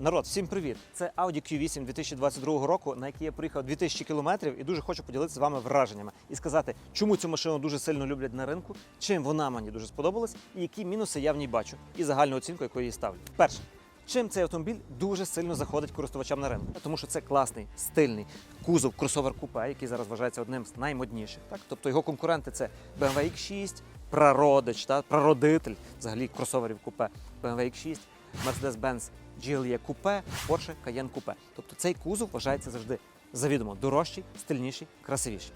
Народ, всім привіт! Це Audi Q8 2022 року, на який я приїхав 2000 кілометрів і дуже хочу поділитися з вами враженнями і сказати, чому цю машину дуже сильно люблять на ринку, чим вона мені дуже сподобалась, і які мінуси я в ній бачу, і загальну оцінку, яку я їй ставлю. Перше. Чим цей автомобіль дуже сильно заходить користувачам на ринку? Тому що це класний, стильний кузов кросовер купе, який зараз вважається одним з наймодніших. Так? Тобто його конкуренти це BMW X6, прародич, та? прародитель взагалі кросоверів купе, BMW X6, Mercedes-Benz GLE купе, Porsche Cayenne купе. Тобто цей кузов вважається завжди завідомо дорожчий, стильніший, красивіший.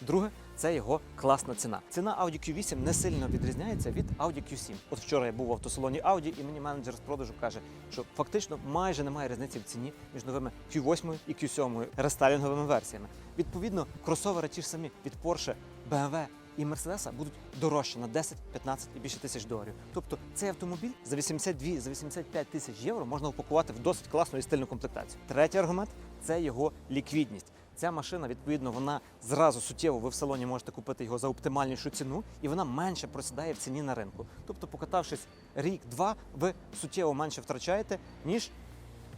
Друге, це його класна ціна. Ціна Audi Q8 не сильно відрізняється від Audi Q7. От вчора я був в автосалоні Audi, і мені менеджер з продажу каже, що фактично майже немає різниці в ціні між новими Q8 і Q7 рестайлінговими версіями. Відповідно, кросовери ті ж самі від Porsche, BMW і Мерседеса будуть дорожчі на 10, 15 і більше тисяч доларів. Тобто цей автомобіль за 82, за 85 тисяч євро можна упакувати в досить класну і стильну комплектацію. Третій аргумент це його ліквідність. Ця машина, відповідно, вона зразу суттєво ви в салоні можете купити його за оптимальнішу ціну, і вона менше просідає в ціні на ринку. Тобто, покатавшись рік-два, ви суттєво менше втрачаєте, ніж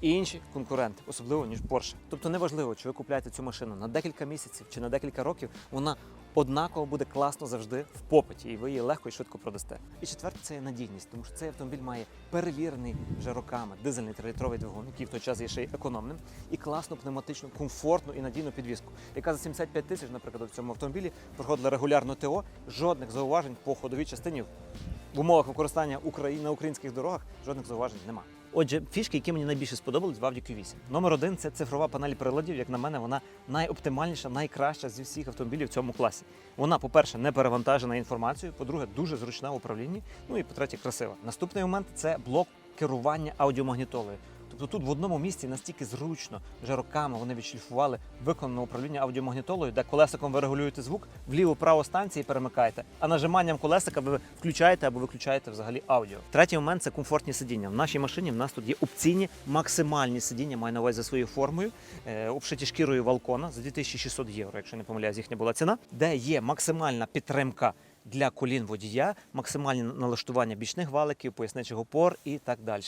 інші конкуренти, особливо ніж Porsche. Тобто неважливо, чи ви купляєте цю машину на декілька місяців чи на декілька років, вона однаково буде класно завжди в попиті, і ви її легко і швидко продасте. І четверте це є надійність, тому що цей автомобіль має перевірений вже роками дизельний трилітровий двигун, який в той час є ще й економним, і класну пневматичну, комфортну і надійну підвіску, яка за 75 тисяч, наприклад, в цьому автомобілі проходила регулярно ТО, жодних зауважень по ходовій частині в умовах використання на українських дорогах жодних зауважень немає. Отже, фішки, які мені найбільше сподобались в Audi Q8. Номер один це цифрова панель приладів. Як на мене, вона найоптимальніша, найкраща зі всіх автомобілів в цьому класі. Вона, по-перше, не перевантажена інформацією, по-друге, дуже зручна в управлінні. Ну і по-третє, красива. Наступний момент це блок керування аудіомагнітолою. Тобто тут в одному місці настільки зручно, вже роками вони відшліфували виконане управління аудіомагнітолою, де колесиком ви регулюєте звук, вліво-право станції перемикаєте, а нажиманням колесика ви включаєте або виключаєте взагалі аудіо. Третій момент це комфортні сидіння. В нашій машині в нас тут є опційні максимальні сидіння, маю на увазі за своєю формою, е, обшиті шкірою Валкона за 2600 євро, якщо не помиляюсь, їхня була ціна, де є максимальна підтримка для колін водія, максимальні налаштування бічних валиків, поясничих опор і так далі.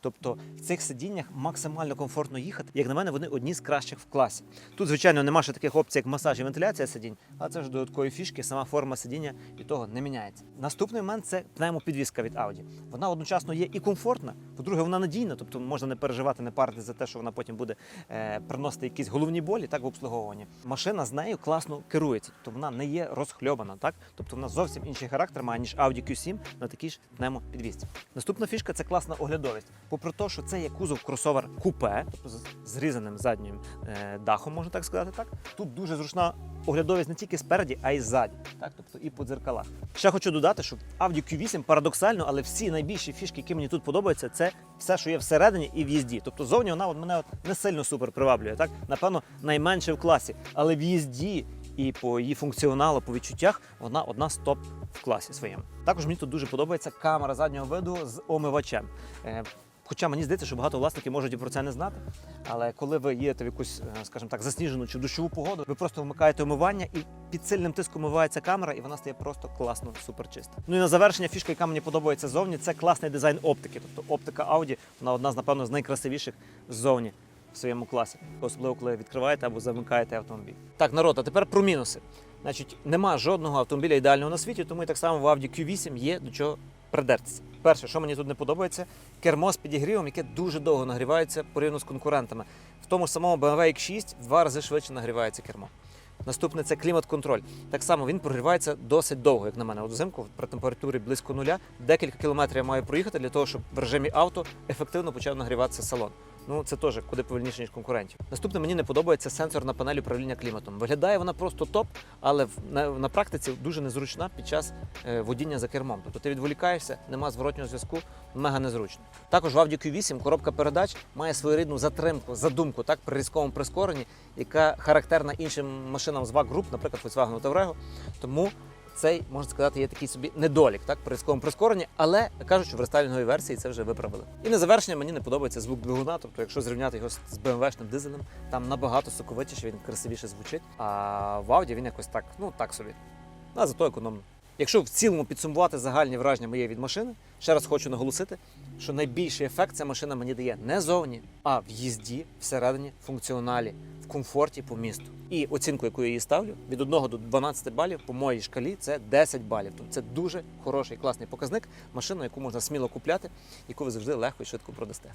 Тобто в цих сидіннях максимально комфортно їхати. Як на мене, вони одні з кращих в класі. Тут, звичайно, нема ще таких опцій, як масаж і вентиляція сидінь, але це ж додаткові фішки, сама форма сидіння від того не міняється. Наступний момент це пневмопідвізка від Audi. Вона одночасно є і комфортна, по-друге, вона надійна, тобто можна не переживати, не парити за те, що вона потім буде е, приносити якісь головні болі, так в обслуговуванні. Машина з нею класно керується, тобто вона не є розхльобана, так тобто вона зовсім інший характер має ніж Audi Q7 на такій ж пневмопідвізці. Наступна фішка це класна оглядовість. Попри те, що це є кузов кросовер купе, тобто з зрізаним заднім е, дахом, можна так сказати. Так тут дуже зручна оглядовість не тільки спереді, а й ззаді, так тобто і по дзеркалах. Ще хочу додати, що Audi Q8 парадоксально, але всі найбільші фішки, які мені тут подобаються, це все, що є всередині і в їзді. Тобто зовні вона от мене от не сильно супер приваблює. Так, напевно, найменше в класі, але в їзді. І по її функціоналу, по відчуттях, вона одна з топ в класі своєму. Також мені тут дуже подобається камера заднього виду з омивачем. Е, Хоча мені здається, що багато власників можуть і про це не знати. Але коли ви їдете в якусь, е, скажімо так, засніжену чи дощову погоду, ви просто вмикаєте омивання і під сильним тиском омивається камера, і вона стає просто класно, супер чиста. Ну і на завершення фішка, яка мені подобається ззовні, це класний дизайн оптики. Тобто оптика Audi, вона одна з напевно з найкрасивіших ззовні в своєму класі, особливо коли відкриваєте або замикаєте автомобіль. Так, народ, а тепер про мінуси. Значить, нема жодного автомобіля ідеального на світі, тому і так само в Audi Q8 є до чого придертися. Перше, що мені тут не подобається, кермо з підігрівом, яке дуже довго нагрівається порівняно з конкурентами. В тому ж самому BMW X6 в два рази швидше нагрівається кермо. Наступне це клімат-контроль. Так само він прогрівається досить довго, як на мене. От взимку при температурі близько нуля декілька кілометрів я маю проїхати для того, щоб в режимі авто ефективно почав нагріватися салон. Ну це теж куди повільніше, ніж конкурентів. Наступне мені не подобається сенсорна панель управління кліматом. Виглядає вона просто топ, але на, на практиці дуже незручна під час е, водіння за кермом. Тобто ти відволікаєшся, нема зворотнього зв'язку, мега незручно. Також в Audi Q8 коробка передач має своєрідну затримку, задумку так при різковому прискоренні, яка характерна іншим машинам з VAG Group, наприклад, Volkswagen Touareg. Тому цей можна сказати є такий собі недолік, так при різковому прискоренні, але кажуть, що в рестайлінговій версії це вже виправили. І на завершення мені не подобається звук двигуна. Тобто, якщо зрівняти його з BMW-шним дизелем, там набагато соковитіше, він красивіше звучить. А в Audi він якось так, ну так собі. А зато економно. Якщо в цілому підсумувати загальні враження моєї від машини, ще раз хочу наголосити, що найбільший ефект ця машина мені дає не зовні, а в їзді, всередині, функціоналі, комфорті по місту. І оцінку, яку я її ставлю, від 1 до 12 балів по моїй шкалі це 10 балів. Тобто це дуже хороший класний показник, машину, яку можна сміло купляти, яку ви завжди легко і швидко продасте.